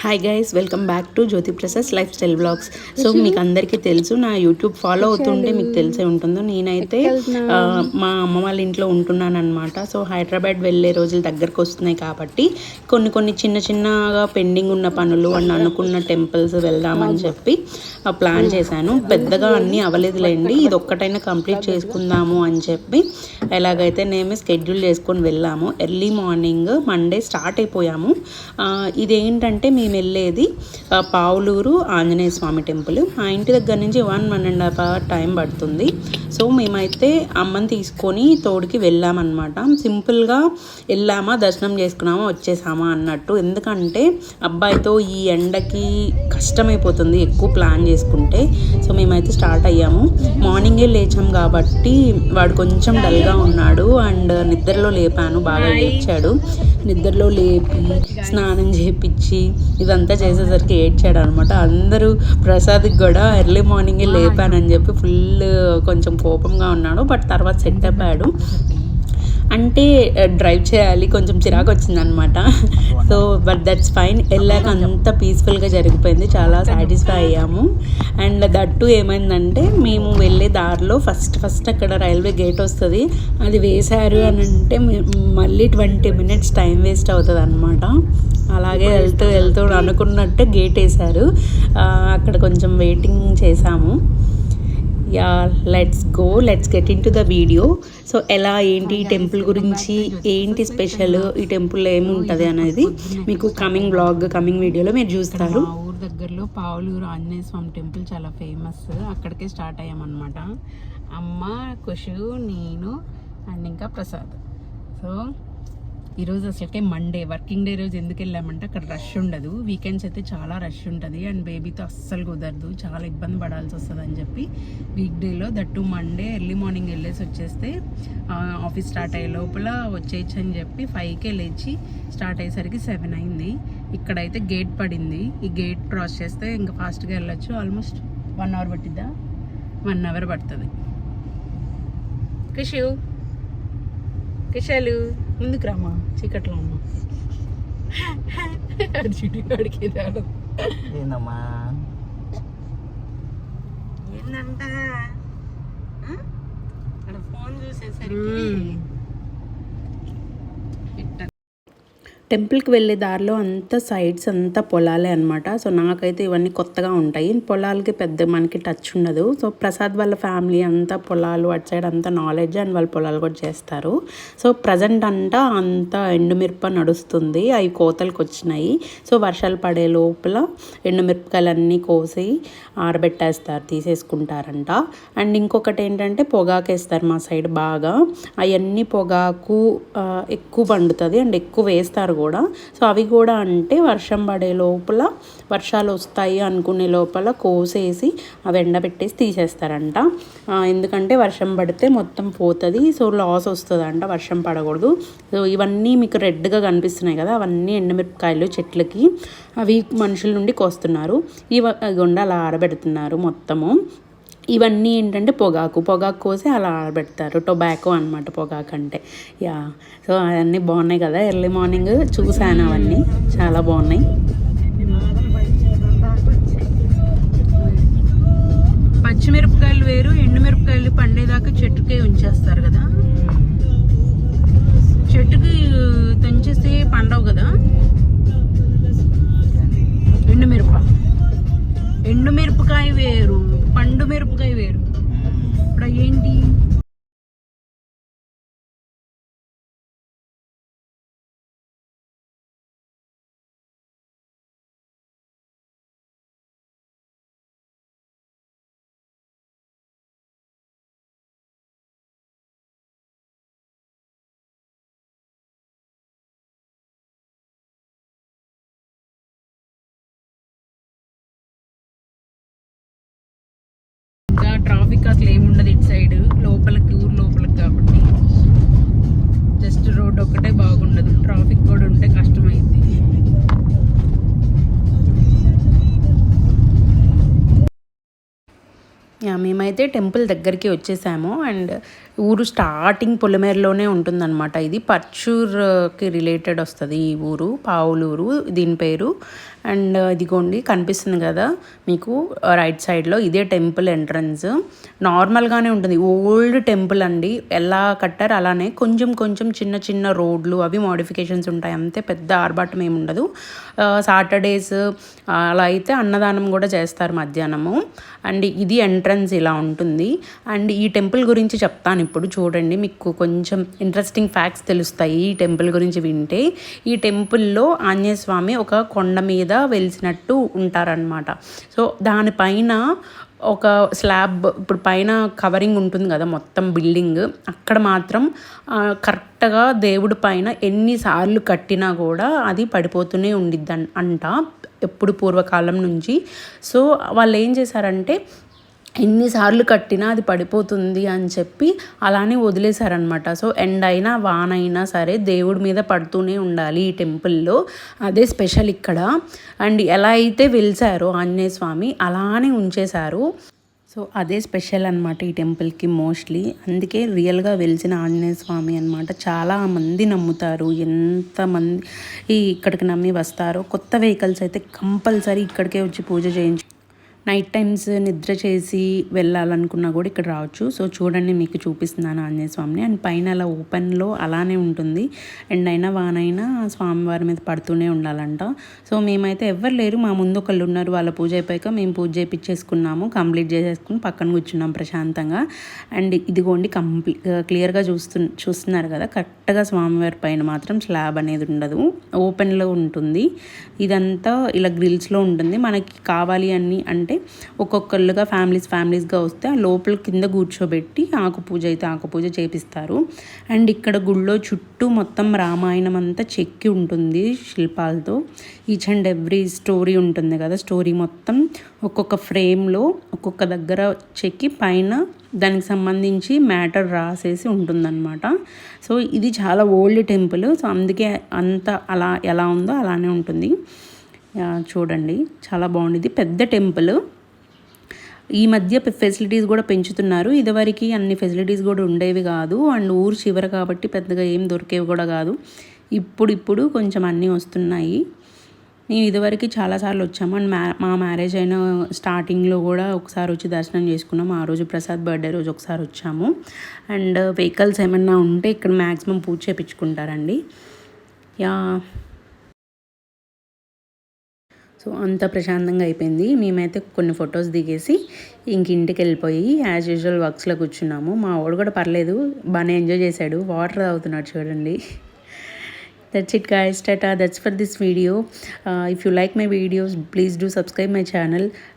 Hi guys welcome back to Jyothi Prasad lifestyle blogs so మీకు అందరికీ తెలుసు నా యూట్యూబ్ ఫాలో అవుతుంటే మీకు తెలిసే ఉంటుందో. నేనైతే మా అమ్మ వాళ్ళ ఇంట్లో ఉంటున్నాను అనమాట సో హైదరాబాద్ వెళ్ళే రోజులు దగ్గరకు వస్తున్నాయి కాబట్టి కొన్ని కొన్ని చిన్న చిన్నగా పెండింగ్ ఉన్న పనులు అని అనుకున్న టెంపుల్స్ వెళ్దామని చెప్పి ఆ, ప్లాన్ చేశాను. పెద్దగా అన్నీ అవ్వలేదులేండి. ఇది ఒక్కటైనా కంప్లీట్ చేసుకుందాము అని చెప్పి ఎలాగైతే నేమే స్కెడ్యూల్ చేసుకొని వెళ్ళాము. ఎర్లీ మార్నింగ్ మండే స్టార్ట్ అయిపోయాము. ఆ, అంటే మేము వెళ్ళేది పావులూరు ఆంజనేయ స్వామి టెంపుల్. మా ఇంటి దగ్గర నుంచి one one and half hour time పడుతుంది. సో మేమైతే అమ్మని తీసుకొని తోడుకి వెళ్ళామన్నమాట. సింపుల్గా వెళ్ళామా దర్శనం చేసుకున్నామా వచ్చేసామా అన్నట్టు. ఎందుకంటే అబ్బాయితో ఈ ఎండకి కష్టమైపోతుంది ఎక్కువ ప్లాన్ చేసుకుంటే. సో మేమైతే స్టార్ట్ అయ్యాము. మార్నింగే లేచాం కాబట్టి వాడు కొంచెం డల్గా ఉన్నాడు అండ్ నిద్రలో లేపాను బాగా ఏడ్చాడు. నిద్రలో లేపి స్నానం చేపించి ఇదంతా చేసేసరికి ఏడ్చాడు అనమాట అందరూ ప్రసాద్కి కూడా ఎర్లీ మార్నింగే లేపానని చెప్పి ఫుల్ కొంచెం కోపంగా ఉన్నాడు బట్ తర్వాత సెట్ అయిపోయాడు అంటే డ్రైవ్ చేయాలి కొంచెం చిరాకు వచ్చిందనమాట సో బట్ దట్స్ ఫైన్. వెళ్ళాక అంత పీస్ఫుల్గా జరిగిపోయింది. చాలా సాటిస్ఫై అయ్యాము. అండ్ దట్టు ఏమైందంటే మేము వెళ్ళే దారిలో ఫస్ట్ ఫస్ట్ అక్కడ రైల్వే గేట్ వస్తుంది. అది వేశారు అని అంటే మళ్ళీ ట్వంటీ మినిట్స్ టైం వేస్ట్ అవుతుంది అనమాట అలాగే వెళ్తూ వెళ్తూ అనుకున్నట్టే గేట్ వేశారు. అక్కడ కొంచెం వెయిటింగ్ చేసాము yeah let's go let's get into the video so ఎలా ఏంటి ఈ టెంపుల్ గురించి ఏంటి స్పెషల్ ఈ టెంపుల్ ఏముంటుంది అనేది మీకు కమింగ్ బ్లాగ్ కమింగ్ వీడియోలో మీరు చూస్తారు. మా ఊరు దగ్గరలో పావులూరు ఆంజనేయ స్వామి టెంపుల్ చాలా ఫేమస్ అక్కడికే స్టార్ట్ అయ్యామన్నమాట. అమ్మ కుషు నేను అండ్ ఇంకా ప్రసాద్. సో ఈరోజు అసలుకే మండే వర్కింగ్ డే రోజు ఎందుకు వెళ్ళామంటే అక్కడ రష్ ఉండదు. వీకెండ్స్ అయితే చాలా రష్ ఉంటుంది. అండ్ బేబీతో అస్సలు కుదరదు. చాలా ఇబ్బంది పడాల్సి వస్తుంది అని చెప్పి వీక్ డేలో దట్టు మండే ఎర్లీ మార్నింగ్ వెళ్ళేసి వచ్చేస్తే ఆఫీస్ స్టార్ట్ అయ్యే లోపల వచ్చేయచ్చు అని చెప్పి ఫైవ్కే లేచి స్టార్ట్ అయ్యేసరికి సెవెన్ అయింది. ఇక్కడైతే గేట్ పడింది. ఈ గేట్ క్రాస్ చేస్తే ఇంకా ఫాస్ట్గా వెళ్ళొచ్చు. ఆల్మోస్ట్ వన్ అవర్ పట్టిద్దా? వన్ అవర్ పడుతుంది. కిషు కిషాలు ముందుకు రామా చీకట్లో అమ్మా చిటి కాడికి రాడు ఏందమ్మా? ఏందంట? ఫోన్ చూసేసరికి ఇట్ట టెంపుల్కి వెళ్ళే దారిలో అంతా సైడ్స్ అంతా పొలాలే అనమాట సో నాకైతే ఇవన్నీ కొత్తగా ఉంటాయి. పొలాలకి పెద్ద మనకి టచ్ ఉండదు. సో ప్రసాద్ వాళ్ళ ఫ్యామిలీ అంతా పొలాలు అటు సైడ్ అంతా నాలెడ్జ్ అండ్ వాళ్ళ పొలాలు కూడా చేస్తారు. సో ప్రజెంట్ అంతా అంతా ఎండుమిరప నడుస్తుంది. అవి కోతలకు వచ్చినాయి సో వర్షాలు పడే లోపల ఎండుమిరపకాయలన్నీ కోసి ఆరబెట్టేస్తారు తీసేసుకుంటారంట. అండ్ ఇంకొకటి ఏంటంటే పొగాకేస్తారు మా సైడ్ బాగా. అవన్నీ పొగాకు ఎక్కువ పండుతుంది. అండ్ ఎక్కువ వేస్తారు కూడా. సో అవి కూడా అంటే వర్షం పడే లోపల వర్షాలు వస్తాయి అనుకునే లోపల కోసేసి అవి ఎండబెట్టేసి తీసేస్తారంట. ఎందుకంటే వర్షం పడితే మొత్తం పోతుంది. సో లాస్ వస్తుందంట వర్షం పడకూడదు. సో ఇవన్నీ మీకు రెడ్గా కనిపిస్తున్నాయి కదా అవన్నీ ఎండుమిరపకాయలు చెట్లకి. అవి మనుషుల నుండి కోస్తున్నారు. ఇవి గుండా అలా ఆరబెడుతున్నారు మొత్తము. ఇవన్నీ ఏంటంటే పొగాకు. పొగాకు కోసి అలా ఆడబెడతారు టొబాకో అనమాట పొగాకు అంటే. యా. సో అవన్నీ బాగున్నాయి కదా. ఎర్లీ మార్నింగ్ చూశాను అవన్నీ. చాలా బాగున్నాయి. పచ్చిమిరపకాయలు వేరు. ఎండుమిరపకాయలు పండేదాకా చెట్టుకే ఉంచేస్తారు కదా. చెట్టుకి తుంచేస్తే పండవు కదా. ఎండుమిరప ఎండుమిరపకాయ వేరు పండు మిరపకాయ వేరు. ఇప్పుడు ఏంటి ట్రాఫిక్ అసలు ఏముండదు ఇటు సైడ్ లోపలికి ఊరు లోపలికి కాబట్టి. జస్ట్ రోడ్ ఒక్కటే బాగుండదు. ట్రాఫిక్ కూడా ఉంటే కష్టమైంది మేమైతే టెంపుల్ దగ్గరికి వచ్చేసాము. అండ్ ఊరు స్టార్టింగ్ పొలిమేరలోనే ఉంటుందన్నమాట. ఇది పర్చూర్కి రిలేటెడ్ వస్తుంది ఈ ఊరు పావులూరు దీని పేరు. అండ్ ఇదిగోండి కనిపిస్తుంది కదా మీకు రైట్ సైడ్లో ఇదే టెంపుల్ ఎంట్రన్స్ నార్మల్గానే ఉంటుంది. ఓల్డ్ టెంపుల్ అండి. ఎలా కట్టారు అలానే కొంచెం కొంచెం చిన్న చిన్న రోడ్లు అవి మోడిఫికేషన్స్ ఉంటాయి. అంతే పెద్ద ఆర్భాటం ఏమి ఉండదు. సాటర్డేస్ అలా అయితే అన్నదానం కూడా చేస్తారు మధ్యాహ్నము. అండ్ ఇది ఎంట్రన్స్ ఇలా ఉంటుంది. అండ్ ఈ టెంపుల్ గురించి చెప్తాను ఇప్పుడు. చూడండి మీకు కొంచెం ఇంట్రెస్టింగ్ ఫ్యాక్ట్స్ తెలుస్తాయి ఈ టెంపుల్ గురించి వింటే. ఈ టెంపుల్లో ఆంజనేయ స్వామి ఒక కొండ మీద వెలిసినట్టు ఉంటారనమాట సో దానిపైన ఒక స్లాబ్ ఇప్పుడు పైన కవరింగ్ ఉంటుంది కదా మొత్తం బిల్డింగ్. అక్కడ మాత్రం కరెక్ట్గా దేవుడి పైన ఎన్నిసార్లు కట్టినా కూడా అది పడిపోతూనే ఉండిద్ది అన్- అంట ఎప్పుడు పూర్వకాలం నుంచి. సో వాళ్ళు ఏం చేశారంటే ఎన్నిసార్లు కట్టినా అది పడిపోతుంది అని చెప్పి అలానే వదిలేశారనమాట సో ఎండ్ అయినా వాన అయినా సరే దేవుడి మీద పడుతూనే ఉండాలి ఈ టెంపుల్లో. అదే స్పెషల్ ఇక్కడ. అండ్ ఎలా అయితే వెలిసారో ఆంజనేయ స్వామి అలానే ఉంచేశారు. సో అదే స్పెషల్ అనమాట ఈ టెంపుల్కి మోస్ట్లీ. అందుకే రియల్గా వెలిసిన ఆంజనేయ స్వామి అనమాట చాలా మంది నమ్ముతారు. ఎంతమంది ఈ ఇక్కడికి నమ్మి వస్తారో కొత్త వెహికల్స్ అయితే కంపల్సరీ ఇక్కడికే వచ్చి పూజ చేయించు నైట్ టైమ్స్ నిద్ర చేసి వెళ్ళాలనుకున్నా కూడా ఇక్కడ రావచ్చు. సో చూడండి మీకు చూపిస్తున్నాను ఆంజనేయ స్వామిని. అండ్ పైన అలా ఓపెన్లో అలానే ఉంటుంది. అండ్ అయినా వానైనా స్వామివారి మీద పడుతూనే ఉండాలంట. సో మేమైతే ఎవ్వరు లేరు. మా ముందు ఒకళ్ళు ఉన్నారు. వాళ్ళ పూజ అయిపోయాక మేము పూజ చేయించేసుకున్నాము. కంప్లీట్ చేసేసుకుని పక్కన కూర్చున్నాం ప్రశాంతంగా. అండ్ ఇదిగోండి కంప్లీ క్లియర్గా చూస్తు చూస్తున్నారు కదా కరెక్ట్గా స్వామివారి పైన మాత్రం స్లాబ్ అనేది ఉండదు. ఓపెన్లో ఉంటుంది. ఇదంతా ఇలా గ్రిల్స్లో ఉంటుంది. మనకి కావాలి అని అంటే ఒక్కొక్కళ్ళుగా ఫ్యామిలీస్ ఫ్యామిలీస్గా వస్తే ఆ లోపల కింద కూర్చోబెట్టి ఆకు పూజ అయితే ఆకు పూజ చేపిస్తారు. అండ్ ఇక్కడ గుళ్ళో చుట్టూ మొత్తం రామాయణం అంతా చెక్కి ఉంటుంది శిల్పాలతో. ఈచ్ అండ్ ఎవ్రీ స్టోరీ ఉంటుంది కదా స్టోరీ మొత్తం ఒక్కొక్క ఫ్రేమ్లో ఒక్కొక్క దగ్గర చెక్కి పైన దానికి సంబంధించి మ్యాటర్ రాసేసి ఉంటుందన్నమాట. సో ఇది చాలా ఓల్డ్ టెంపుల్ సో అందుకే అంత అలా ఎలా ఉందో అలానే ఉంటుంది. చూడండి. చాలా బాగుంది. పెద్ద టెంపుల్. ఈ మధ్య ఫెసిలిటీస్ కూడా పెంచుతున్నారు. ఇదివరకు అన్ని ఫెసిలిటీస్ కూడా ఉండేవి కాదు. అండ్ ఊరు చివర కాబట్టి పెద్దగా ఏం దొరికేవి కూడా కాదు. ఇప్పుడు ఇప్పుడు కొంచెం అన్నీ వస్తున్నాయి. మేము ఇదివరకు చాలాసార్లు వచ్చాము. అండ్ మ్యా మా మ్యారేజ్ అయిన స్టార్టింగ్లో కూడా ఒకసారి వచ్చి దర్శనం చేసుకున్నాము. ఆ రోజు ప్రసాద్ బర్త్డే రోజు ఒకసారి వచ్చాము. అండ్ వెహికల్స్ ఏమన్నా ఉంటే ఇక్కడ మ్యాక్సిమం పూజ చేయించుకుంటారండి యా. సో అంత ప్రశాంతంగా అయిపోయింది. మేమైతే కొన్ని ఫొటోస్ దిగేసి ఇంక ఇంటికి వెళ్ళిపోయి యాజ్ యూజువల్ వర్క్స్లో కూర్చున్నాము. మా వాడు కూడా పర్లేదు బాగానే ఎంజాయ్ చేశాడు. వాటర్ తాగుతున్నాడు చూడండి. That's it guys. Tata that's for this video if you like my videos please do subscribe my channel